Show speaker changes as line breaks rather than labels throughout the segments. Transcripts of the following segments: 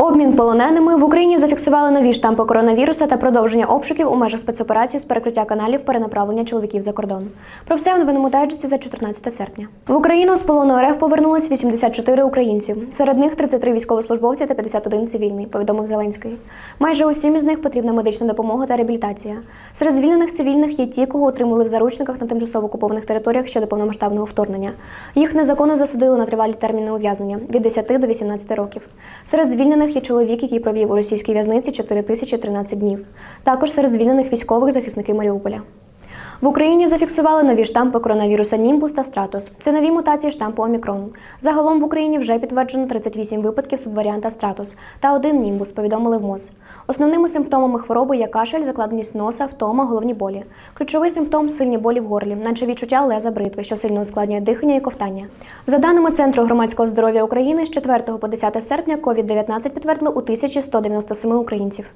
Обмін полоненими в Україні зафіксували нові штампи коронавіруса та продовження обшуків у межах спецоперації з перекриття каналів перенаправлення чоловіків за кордон. Про все в новинному дайджесті за 14 серпня. В Україну з полону РФ повернулись 84 українців. Серед них 33 військовослужбовці та 51 цивільний, повідомив Зеленський. Майже усім із них потрібна медична допомога та реабілітація. Серед звільнених цивільних є ті, кого отримали в заручниках на тимчасово окупованих територіях щодо повномасштабного вторгнення. Їх незаконно засудили на тривалі терміни ув'язнення від 10 до 18 років. Серед звільнених є чоловік, який провів у російській в'язниці 4013 днів. Також серед звільнених військових захисники Маріуполя. В Україні зафіксували нові штампи коронавіруса Німбус та Стратус. Це нові мутації штампу Омікрон. Загалом в Україні вже підтверджено 38 випадків субваріанта Стратус та один німбус, повідомили в МОЗ. Основними симптомами хвороби є кашель, закладеність носа, втома, головні болі. Ключовий симптом сильні болі в горлі, наче відчуття леза бритви, що сильно ускладнює дихання і ковтання. За даними Центру громадського здоров'я України, з 4 по 10 серпня COVID-19 підтвердили у 1197 українців.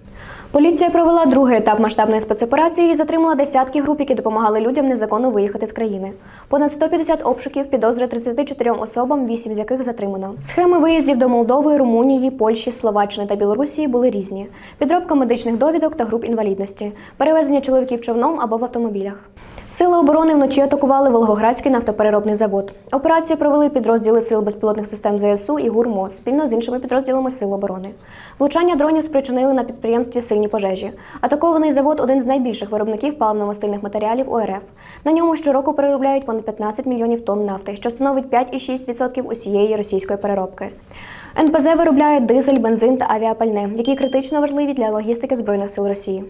Поліція провела другий етап масштабної спецоперації і затримала десятки груп, які допомагали людям незаконно виїхати з країни. Понад 150 обшуків підозри 34 особам, 8 з яких затримано. Схеми виїздів до Молдови, Румунії, Польщі, Словаччини та Білорусі були різні: підробка медичних довідок та груп інвалідності, перевезення чоловіків човном або в автомобілях. Сили оборони вночі атакували Волгоградський нафтопереробний завод. Операцію провели підрозділи сил безпілотних систем ЗСУ і ГУРМО спільно з іншими підрозділами сил оборони. Влучання дронів спричинили на підприємстві сильні пожежі. Атакований завод один з найбільших виробників паливно-мастильних матеріалів ОРФ. На ньому щороку переробляють понад 15 мільйонів тонн нафти, що становить 5,6% усієї російської переробки. НПЗ виробляє дизель, бензин та авіапальне, які критично важливі для логістики збройних сил Росії.